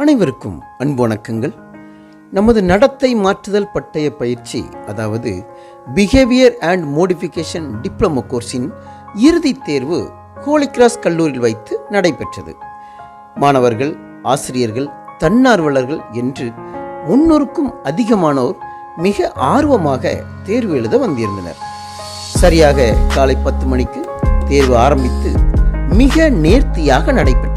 அனைவருக்கும் அன்பு வணக்கங்கள். நமது நடத்தை மாற்றுதல் பட்டய பயிற்சி அதாவது பிஹேவியர் அண்ட் மோடிஃபிகேஷன் டிப்ளமோ கோர்ஸின் இறுதித் தேர்வு ஹோலிகிராஸ் கல்லூரியில் வைத்து நடைபெற்றது. மாணவர்கள் ஆசிரியர்கள் தன்னார்வலர்கள் என்று முன்னூறுக்கும் அதிகமானோர் மிக ஆர்வமாக தேர்வு எழுத வந்திருந்தனர். சரியாக காலை பத்து மணிக்கு தேர்வு ஆரம்பித்து மிக நேர்த்தியாக நடைபெற்றது.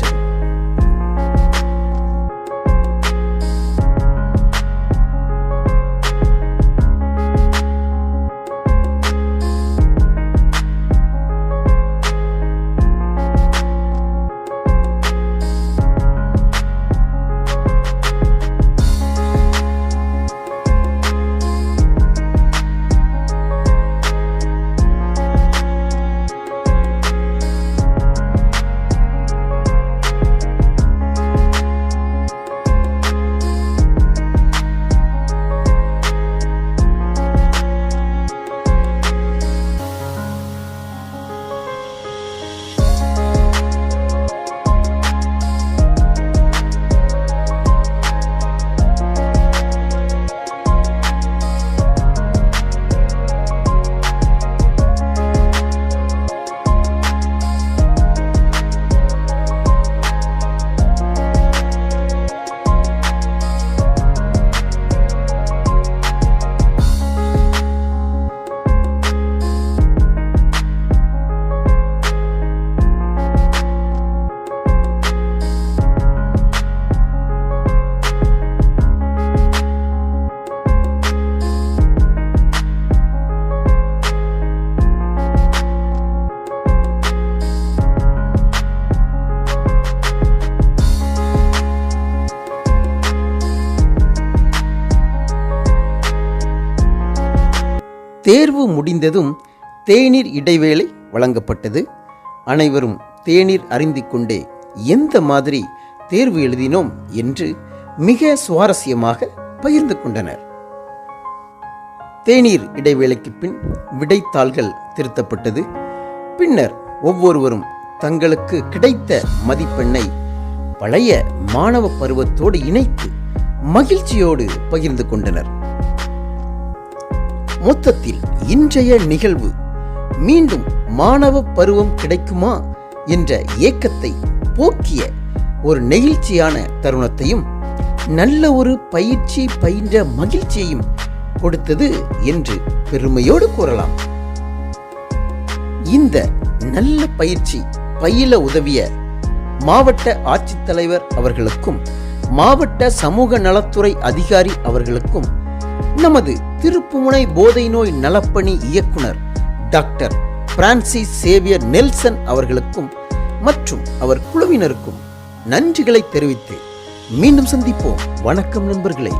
தேர்வு முடிந்ததும் தேநீர் இடைவேளை வழங்கப்பட்டது. அனைவரும் தேநீர் அறிந்து கொண்டே எந்த மாதிரி தேர்வு எழுதினோம் என்று மிக சுவாரஸ்யமாக பகிர்ந்து கொண்டனர். தேநீர் இடைவேளைக்கு பின் விடைத்தாள்கள் திருத்தப்பட்டது. பின்னர் ஒவ்வொருவரும் தங்களுக்கு கிடைத்த மதிப்பெண்ணை பழைய மாணவ பருவத்தோடு இணைத்து மகிழ்ச்சியோடு பகிர்ந்து கொண்டனர். மொத்தத்தில் இன்றைய நிகழ்வு மீண்டும் மாணவ பருவம் கிடைக்குமா என்ற ஏக்கத்தை போக்கிய ஒரு நெகிழ்ச்சியான தருணத்தையும் நல்ல ஒரு பயிற்சி பயின்ற மகிழ்ச்சியையும் கொடுத்தது என்று பெருமையோடு கூறலாம். இந்த நல்ல பயிற்சி பயில உதவிய மாவட்ட ஆட்சித்தலைவர் அவர்களுக்கும் மாவட்ட சமூக நலத்துறை அதிகாரி அவர்களுக்கும் நமது திருப்புமுனை போதை நோய் நலப்பணி இயக்குனர் டாக்டர் பிரான்சிஸ் சேவியர் நெல்சன் அவர்களுக்கும் மற்றும் அவர் குழுவினருக்கும் நன்றிகளை தெரிவித்து மீண்டும் சந்திப்போம். வணக்கம் நண்பர்களே.